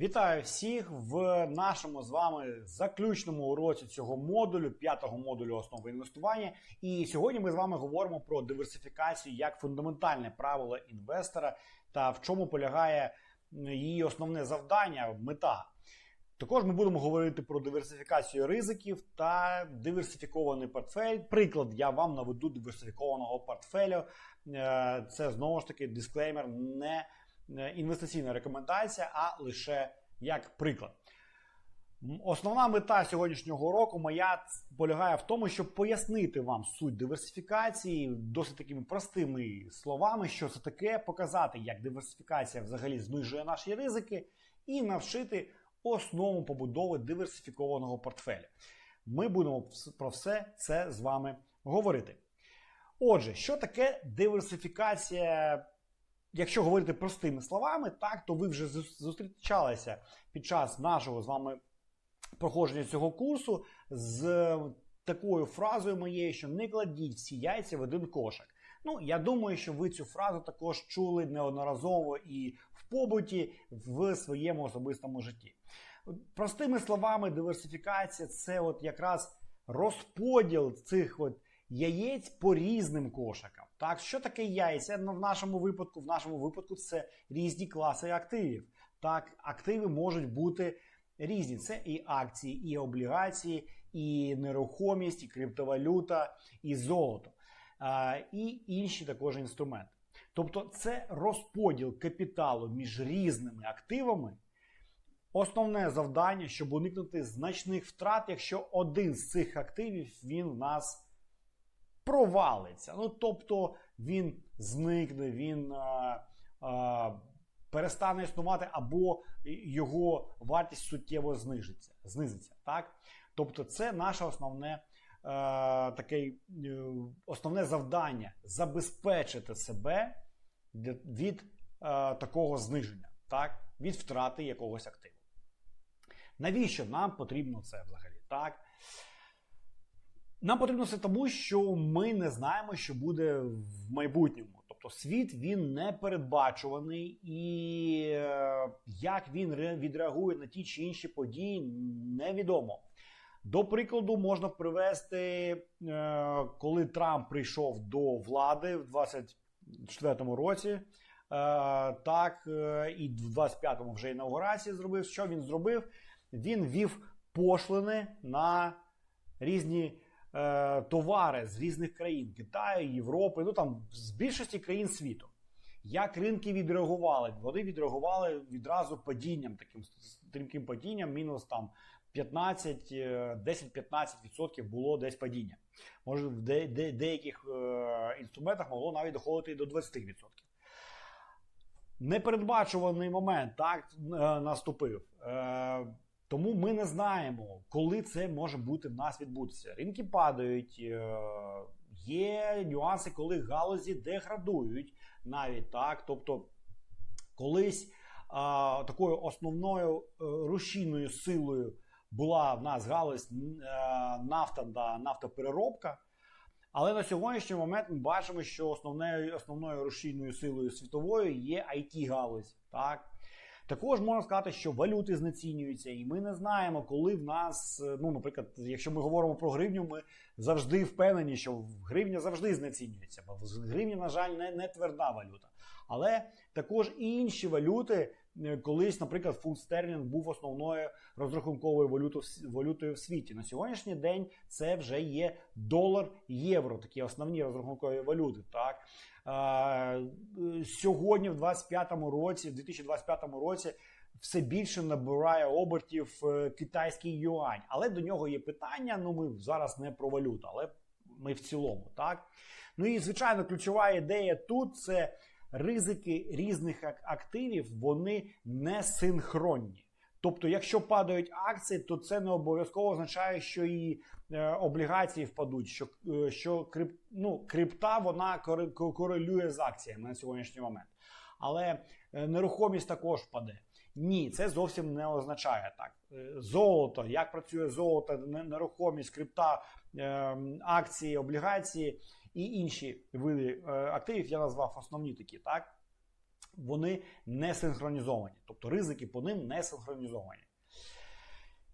Вітаю всіх в нашому з вами заключному уроці цього модулю, п'ятого модулю основи інвестування. І сьогодні ми з вами говоримо про диверсифікацію як фундаментальне правило інвестора та в чому полягає її основне завдання, мета. Також ми будемо говорити про диверсифікацію ризиків та диверсифікований портфель. Приклад я вам наведу диверсифікованого портфелю. Е, Це знову ж таки дисклеймер, не інвестиційна рекомендація, а лише як приклад. Основна мета сьогоднішнього року моя полягає в тому, щоб пояснити вам суть диверсифікації досить такими простими словами, що це таке, показати, як диверсифікація взагалі знижує наші ризики, і навчити основу побудови диверсифікованого портфеля. Ми будемо про все це з вами говорити. Отже, що таке диверсифікація? Якщо говорити простими словами, так то ви вже зустрічалися під час нашого з вами проходження цього курсу з такою фразою моєю, що не кладіть всі яйця в один кошик. Ну, я думаю, що ви цю фразу також чули неодноразово і в побуті в своєму особистому житті. Простими словами, диверсифікація це от якраз розподіл цих от яєць по різним кошикам. Так, що таке яйця? Ну, в нашому випадку, в нашому випадку, це різні класи активів. Так, активи можуть бути різні. Це і акції, і облігації, і нерухомість, і криптовалюта, і золото, а, і інші також інструменти. Тобто, це розподіл капіталу між різними активами. Основне завдання, щоб уникнути значних втрат, якщо один з цих активів він в нас провалиться. Ну, тобто він зникне, він а, а, перестане існувати, або його вартість суттєво знижиться, знизиться. Так? Тобто, це наше основне, е, таке, е, основне завдання забезпечити себе від е, такого зниження, так? від втрати якогось активу. Навіщо нам потрібно це взагалі? Так? Нам потрібно це тому, що ми не знаємо, що буде в майбутньому. Тобто світ він не передбачуваний, і е, як він відреагує на ті чи інші події, невідомо. До прикладу, можна привести, е, коли Трамп прийшов до влади в 24-му році. е, Так, і в 25-му вже інаугурації зробив. Що він зробив? Він ввів пошлини на різні е, товари з різних країн Китаю, Європи, ну там з більшості країн світу. Як ринки відреагували? Вони відреагували відразу падінням, таким стрімким падінням, мінус там 15, е, 10-15% було десь падіння. Може, в де, де, деяких е, інструментах могло навіть доходити до 20%. Непередбачуваний момент так е, наступив. Е, тому ми не знаємо, коли це може бути в нас відбутися. Ринки падають, е, є нюанси, коли галузі деградують навіть так. Тобто, колись а, такою основною е, рушійною силою була в нас галузь н- е, нафта та нафтопереробка. Але на сьогоднішній момент ми бачимо, що основною, основною рушійною силою світовою є it галузь. Так? Також можна сказати, що валюти знецінюються, і ми не знаємо, коли в нас, е, ну, наприклад, якщо ми говоримо про гривню, ми завжди впевнені, що гривня завжди знецінюється, бо гривня, на жаль, не, не тверда валюта. Але також інші валюти, колись, наприклад, фунт стерлінг був основною розрахунковою валютою, валютою в світі. На сьогоднішній день це вже є долар, євро, такі основні розрахункові валюти. Так е, сьогодні, в 25-му році, в 2025 році. Все більше набирає обертів е, китайський юань, але до нього є питання. Ну ми зараз не про валюту, але ми в цілому, так ну і звичайно, ключова ідея тут це ризики різних активів, вони не синхронні. Тобто, якщо падають акції, то це не обов'язково означає, що і е, облігації впадуть, що, е, що крип, ну, крипта вона корелює з акціями на сьогоднішній момент. Але е, нерухомість також впаде. Ні, це зовсім не означає так. Е, Золото, як працює золото, не- нерухомість, крипта, акції, облігації і інші види е, активів я назвав основні такі, так? вони не синхронізовані, тобто ризики по ним не синхронізовані.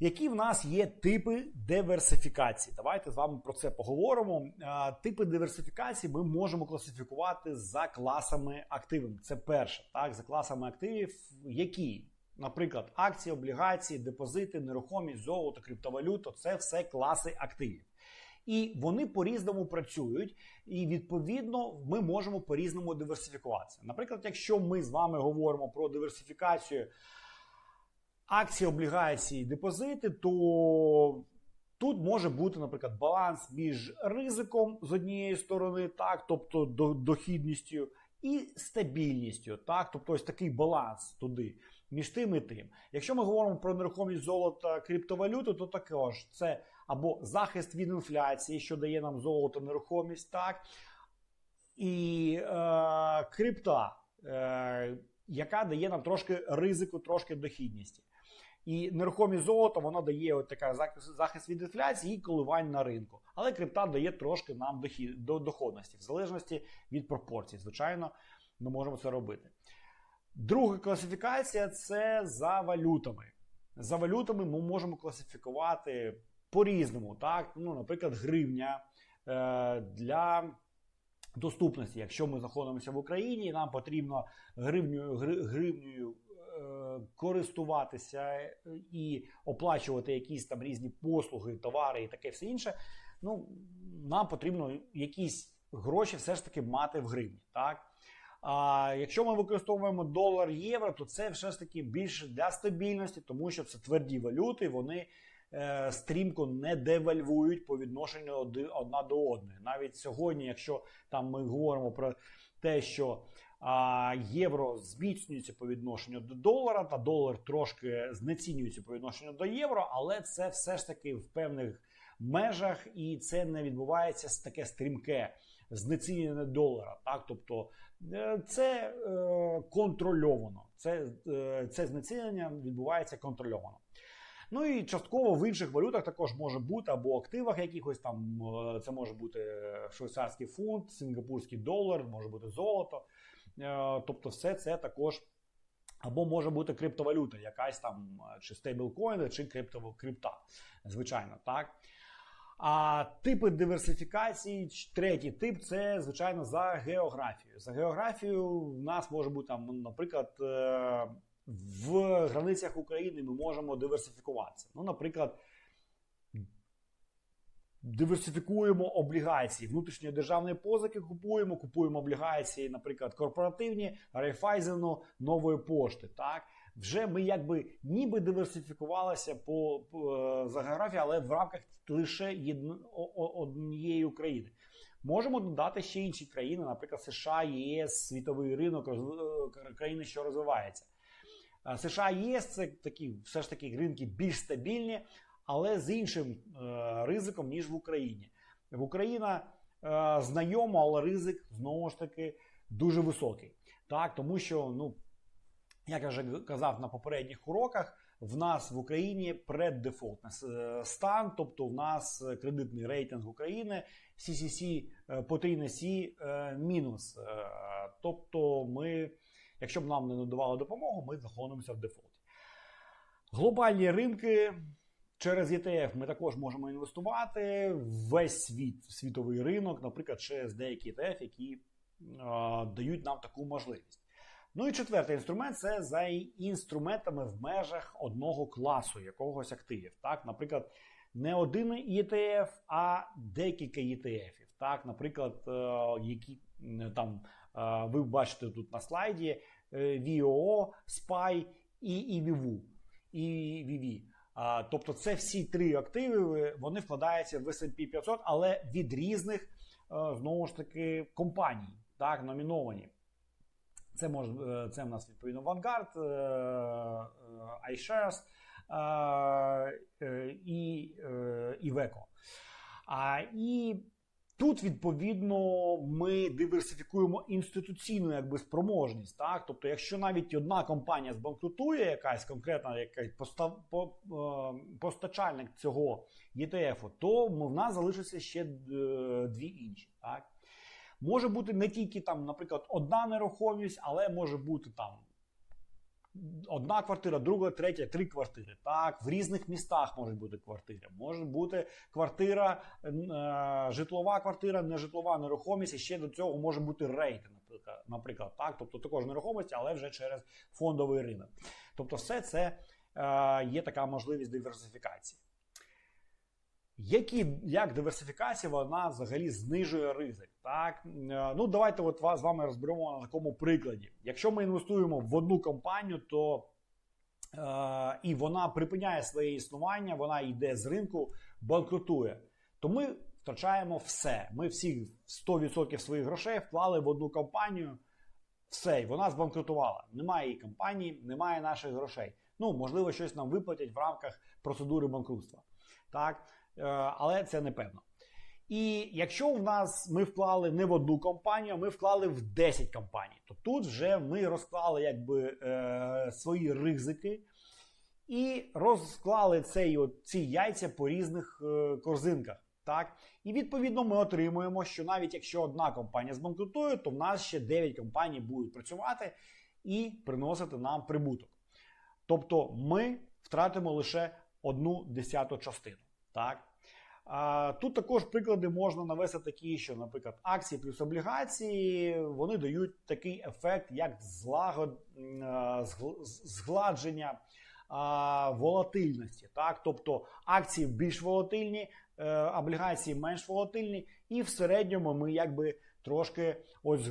Які в нас є типи диверсифікації? Давайте з вами про це поговоримо. Типи диверсифікації ми можемо класифікувати за класами активів. Це перше, так, за класами активів, які, наприклад, акції, облігації, депозити, нерухомість, золото, криптовалюта це все класи активів. І вони по-різному працюють, і відповідно ми можемо по-різному диверсифікуватися. Наприклад, якщо ми з вами говоримо про диверсифікацію акції, облігації, депозити, то тут може бути, наприклад, баланс між ризиком з однієї сторони, так, тобто дохідністю, і стабільністю, так, тобто ось такий баланс туди. Між тим і тим. Якщо ми говоримо про нерухомість золота криптовалюту, то також це або захист від інфляції, що дає нам золото, нерухомість, так, і е, крипта, е, яка дає нам трошки ризику, трошки дохідності. І нерухомість золото воно дає от така захист від інфляції і коливань на ринку. Але крипта дає трошки нам дохід, до доходності, в залежності від пропорцій. Звичайно, ми можемо це робити. Друга класифікація це за валютами. За валютами ми можемо класифікувати по-різному. Так? Ну, наприклад, гривня е, для доступності. Якщо ми знаходимося в Україні, нам потрібно гривнею, гри- гривнею е, користуватися е, і оплачувати якісь там різні послуги, товари і таке все інше. Ну, нам потрібно якісь гроші все ж таки мати в гривні. Так? А якщо ми використовуємо долар євро, то це все ж таки більше для стабільності, тому що це тверді валюти, вони е, стрімко не девальвують по відношенню одна до одної. Навіть сьогодні, якщо там ми говоримо про те, що а, євро зміцнюється по відношенню до долара, та долар трошки знецінюється по відношенню до євро, але це все ж таки в певних межах, і це не відбувається з таке стрімке знецінення долара. Так, тобто е, це е, контрольовано. Це, е, це знецінення відбувається контрольовано. Ну і частково в інших валютах також може бути або активах якихось там. е, Це може бути швейцарський фунт, сингапурський долар, може бути золото. Е, Тобто, все це також. Або може бути криптовалюта, якась там е, чи стейблкоїни, чи крипто, крипта. Звичайно, так. А типи диверсифікації, третій тип це, звичайно, за географією. За географією в нас може бути там, ну, наприклад, в границях України ми можемо диверсифікуватися. Ну, наприклад, диверсифікуємо облігації, внутрішньої державної позики купуємо, купуємо облігації, наприклад, корпоративні, Райфайзену, нової пошти. Так, вже ми якби ніби диверсифікувалися по, по е, за географії, але в рамках лише єдно, однієї України. Можемо додати ще інші країни, наприклад, США, ЄС, світовий ринок, е, країни, що розвиваються. Е, США, ЄС це такі все ж таки ринки більш стабільні, але з іншим е, ризиком, ніж в Україні. В Україна е, знайома, але ризик знову ж таки дуже високий. Так, тому що, ну, як я вже казав на попередніх уроках, в нас в Україні преддефолтний стан, тобто в нас кредитний рейтинг України CCC потрійне C е, мінус. Тобто, ми, якщо б нам не надавали допомогу, ми знаходимося в дефолті. Глобальні ринки. Через ETF ми також можемо інвестувати весь світ, світовий ринок, наприклад, через деякі ETF, які е, дають нам таку можливість. Ну і четвертий інструмент це за інструментами в межах одного класу якогось активів. Так, наприклад, не один ETF, а декілька ETF. Так, наприклад, е, які там е, ви бачите тут на слайді е, VOO, SPY і EVV. І VV. Тобто, це всі три активи, вони вкладаються в S&P 500, але від різних е, знову ж таки компаній, так, номіновані. Це може е, це в нас відповідно Vanguard, е, е, iShares е, е, і е, Iveco. А, і тут, відповідно, ми диверсифікуємо інституційну якби, спроможність. Так? Тобто, якщо навіть одна компанія збанкрутує, якась конкретна якась постав, по, е, постачальник цього ETF, то в нас залишиться ще е, дві інші. Так? Може бути не тільки там, наприклад, одна нерухомість, але може бути там одна квартира, друга, третя, три квартири. Так, в різних містах можуть бути квартири. Може бути квартира, е, житлова квартира, нежитлова нерухомість. І ще до цього може бути наприклад, наприклад, так, тобто також нерухомість, але вже через фондовий ринок. Тобто, все це е, є така можливість диверсифікації. Які як диверсифікація вона взагалі знижує ризик? Так Е, ну давайте от вас з вами розберемо на такому прикладі. Якщо ми інвестуємо в одну компанію, то е, і вона припиняє своє існування, вона йде з ринку, банкрутує, то ми втрачаємо все. Ми всі 100% своїх грошей вклали в одну компанію. Все, і вона збанкрутувала. Немає її компанії, немає наших грошей. Ну можливо, щось нам виплатять в рамках процедури банкрутства. Так. Е, але це не певно. І якщо в нас ми вклали не в одну компанію, ми вклали в 10 компаній, то тут вже ми розклали якби е, свої ризики і розклали цей, от, ці яйця по різних е, корзинках. Так? І відповідно ми отримуємо, що навіть якщо одна компанія збанкрутує, то в нас ще 9 компаній будуть працювати і приносити нам прибуток. Тобто ми втратимо лише одну десяту частину. Так? Тут також приклади можна навести такі, що, наприклад, акції плюс облігації вони дають такий ефект, як злагод, згладження волатильності. Так? Тобто акції більш волатильні, е, облігації менш волатильні, і в середньому ми якби трошки ось е,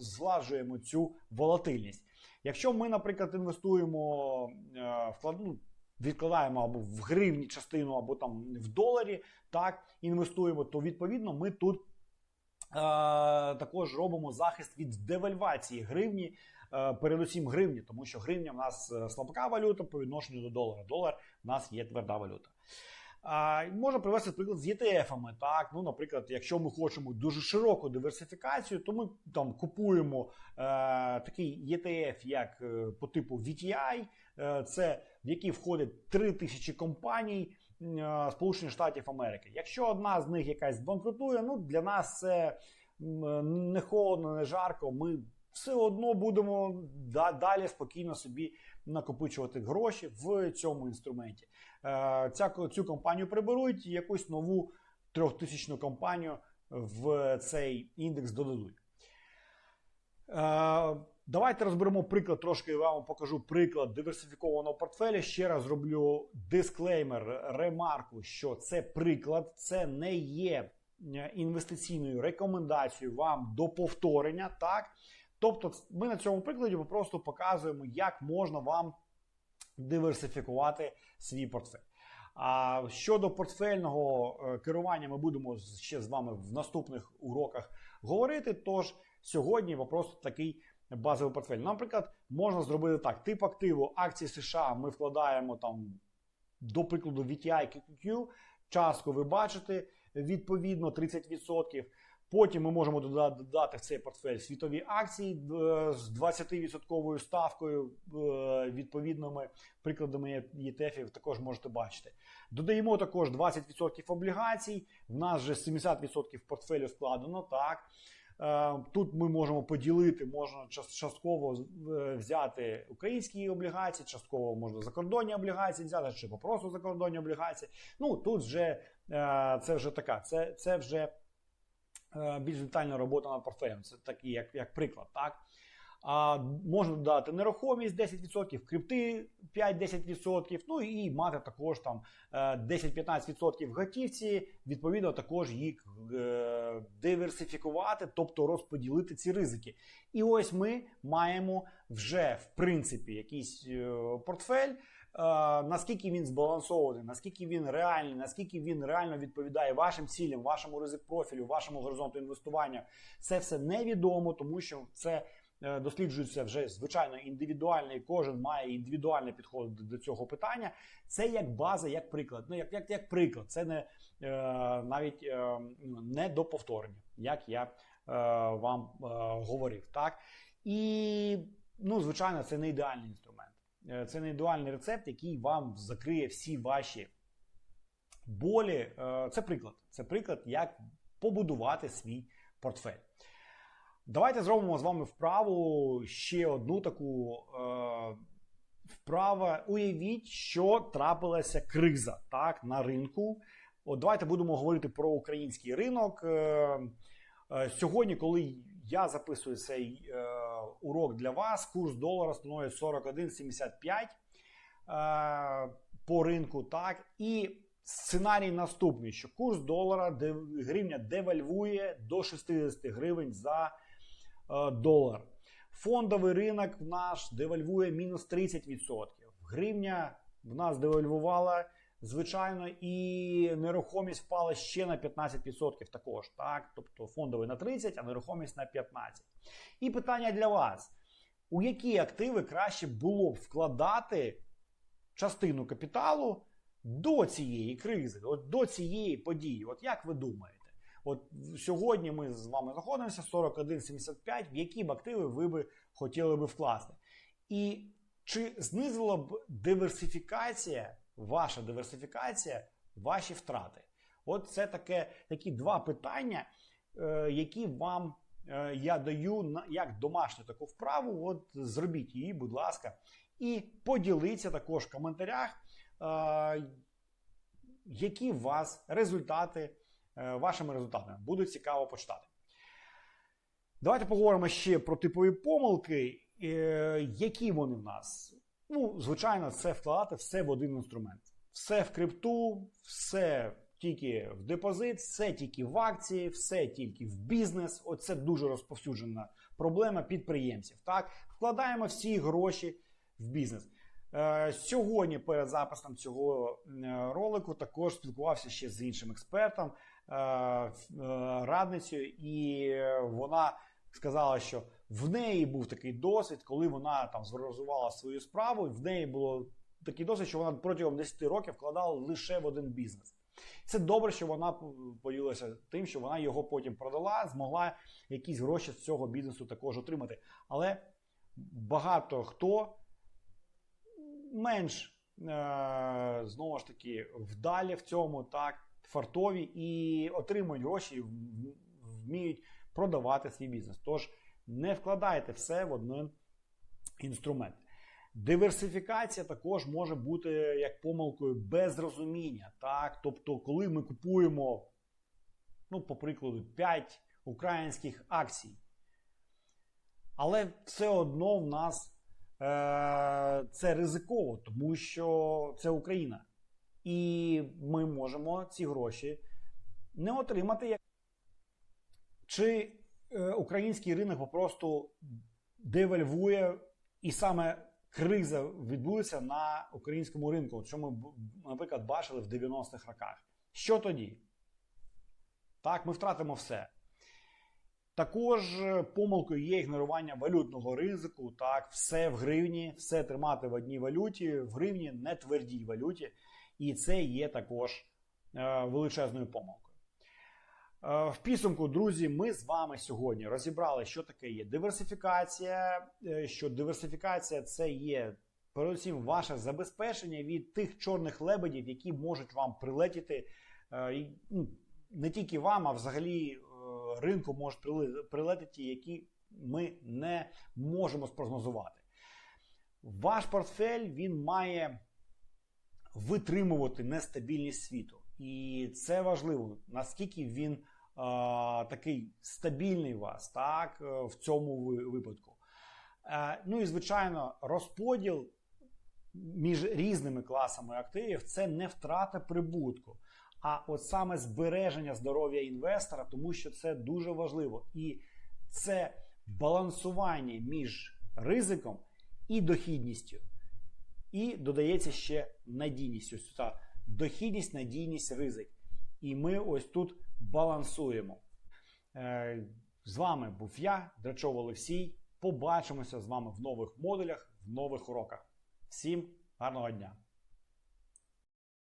зглажуємо цю волатильність. Якщо ми, наприклад, інвестуємо е, вклад, ну, відкладаємо або в гривні частину, або там в доларі, так, інвестуємо, то відповідно ми тут е, також робимо захист від девальвації гривні, е, передусім гривні, тому що гривня в нас е, слабка валюта по відношенню до долара. Долар в нас є тверда валюта. А, Можна привести приклад з ETF-ами. Так, ну, наприклад, якщо ми хочемо дуже широку диверсифікацію, то ми там купуємо е, такий ETF, як е, по типу VTI, е, це в який входить 3 тисячі компаній е, Сполучених Штатів Америки. Якщо одна з них якась банкрутує, ну для нас це не холодно, не жарко. Ми все одно будемо далі спокійно собі накопичувати гроші в цьому інструменті. Е, ця цю компанію приберуть і якусь нову трьохтисячну компанію в цей індекс додадуть. Е, давайте розберемо приклад. Трошки я вам покажу приклад диверсифікованого портфеля. Ще раз зроблю дисклеймер, ремарку, що це приклад, це не є е, інвестиційною рекомендацією вам до повторення. так? Тобто, ми на цьому прикладі просто показуємо, як можна вам диверсифікувати свій портфель. А щодо портфельного е, керування, ми будемо ще з вами в наступних уроках говорити. Тож сьогодні просто такий базовий портфель. Наприклад, можна зробити так: тип активу акції США ми вкладаємо там, до прикладу, VTI QQQ, частку ви бачите, відповідно 30%. Потім ми можемо додати в цей портфель світові акції е, з 20% ставкою, е, відповідними прикладами ETF також можете бачити. Додаємо також 20% облігацій. В нас вже 70% портфелю складено. так. Е, тут ми можемо поділити, можна частково взяти українські облігації, частково можна закордонні облігації взяти, чи просто закордонні облігації. Ну тут вже це вже така, це, це вже. Е, більш детальна робота над портфелем. Це такий, як як приклад. так. А, Можна додати нерухомість 10%, крипти 5-10%, ну і мати також там 10-15% в готівці, відповідно, також їх е, диверсифікувати, тобто розподілити ці ризики. І ось ми маємо вже в принципі якийсь е, портфель. Е, наскільки він збалансований, наскільки він реальний, наскільки він реально відповідає вашим цілям, вашому ризик профілю, вашому горизонту інвестування, це все невідомо, тому що це е, досліджується вже звичайно індивідуально, і кожен має індивідуальний підход до цього питання. Це як база, як приклад. Ну як як, як приклад, це не е, навіть не до повторення, як я вам говорив. Так і ну, звичайно, це не ідеальний інструмент. Е, це не індивідуальний рецепт, який вам закриє всі ваші болі. Е, це приклад. Це приклад, як побудувати свій портфель. Давайте зробимо з вами вправу ще одну таку е, вправу. Уявіть, що трапилася криза так, на ринку. От давайте будемо говорити про український ринок. Сьогодні, коли я записую цей е, урок для вас, курс долара становить 41,75 е, по ринку. Так, і сценарій наступний: що курс долара де, гривня девальвує до 60 гривень за е, долар. Фондовий ринок в наш девальвує мінус 30%. Гривня в нас девальвувала, звичайно, і нерухомість впала ще на 15% також. Так? Тобто фондовий на 30%, а нерухомість на 15%. І питання для вас: у які активи краще було б вкладати частину капіталу до цієї кризи, от до цієї події? От як ви думаєте? От сьогодні ми з вами знаходимося 41,75, в які б активи ви би хотіли би вкласти. І чи знизила б диверсифікація, ваша диверсифікація, ваші втрати? От це таке, такі два питання, е, які вам е, я даю на як домашню таку вправу. От зробіть її, будь ласка, і поділіться також в коментарях, е, які у вас результати. Вашими результатами. Буде цікаво почитати. Давайте поговоримо ще про типові помилки. Які вони в нас? Ну, звичайно, це вкладати все в один інструмент. Все в крипту, все тільки в депозит, все тільки в акції, все тільки в бізнес. Оце дуже розповсюджена проблема підприємців. Так, вкладаємо всі гроші в бізнес. Е, сьогодні перед записом цього ролику також спілкувався ще з іншим експертом. Е, е, радницею, і вона сказала, що в неї був такий досвід, коли вона там зреалізувала свою справу. В неї було такий досвід, що вона протягом 10 років вкладала лише в один бізнес. Це добре, що вона поділилася тим, що вона його потім продала, змогла якісь гроші з цього бізнесу також отримати. Але багато хто менш е, знову ж таки вдалі в цьому так фартові і отримують гроші, вміють продавати свій бізнес. Тож не вкладайте все в один інструмент. Диверсифікація також може бути як помилкою без розуміння. Так? Тобто, коли ми купуємо, ну, по прикладу, 5 українських акцій, але все одно в нас е- це ризиково, тому що це Україна. І ми можемо ці гроші не отримати. Чи український ринок попросту девальвує, і саме криза відбулася на українському ринку, що ми, наприклад, бачили в 90-х роках. Що тоді? Так, ми втратимо все. Також е, помилкою є ігнорування валютного ризику. Так, все в гривні, все тримати в одній валюті, в гривні не твердій валюті. І це є також е, величезною помилкою. Е, в підсумку, друзі, ми з вами сьогодні розібрали, що таке є диверсифікація. Е, що диверсифікація це є передусім ваше забезпечення від тих чорних лебедів, які можуть вам прилетіти. Ну, не тільки вам, а взагалі ринку можуть прилетіти, які ми не можемо спрогнозувати. Ваш портфель він має витримувати нестабільність світу. І це важливо, наскільки він такий стабільний вас, так, е, в цьому випадку. Е, ну і звичайно, розподіл між різними класами активів це не втрата прибутку, а от саме збереження здоров'я інвестора, тому що це дуже важливо. І це балансування між ризиком і дохідністю. І додається ще надійність. Ось ця дохідність, надійність, ризик. І ми ось тут балансуємо. Е, з вами був я, Драчов Олексій. Побачимося з вами в нових модулях, в нових уроках. Всім гарного дня!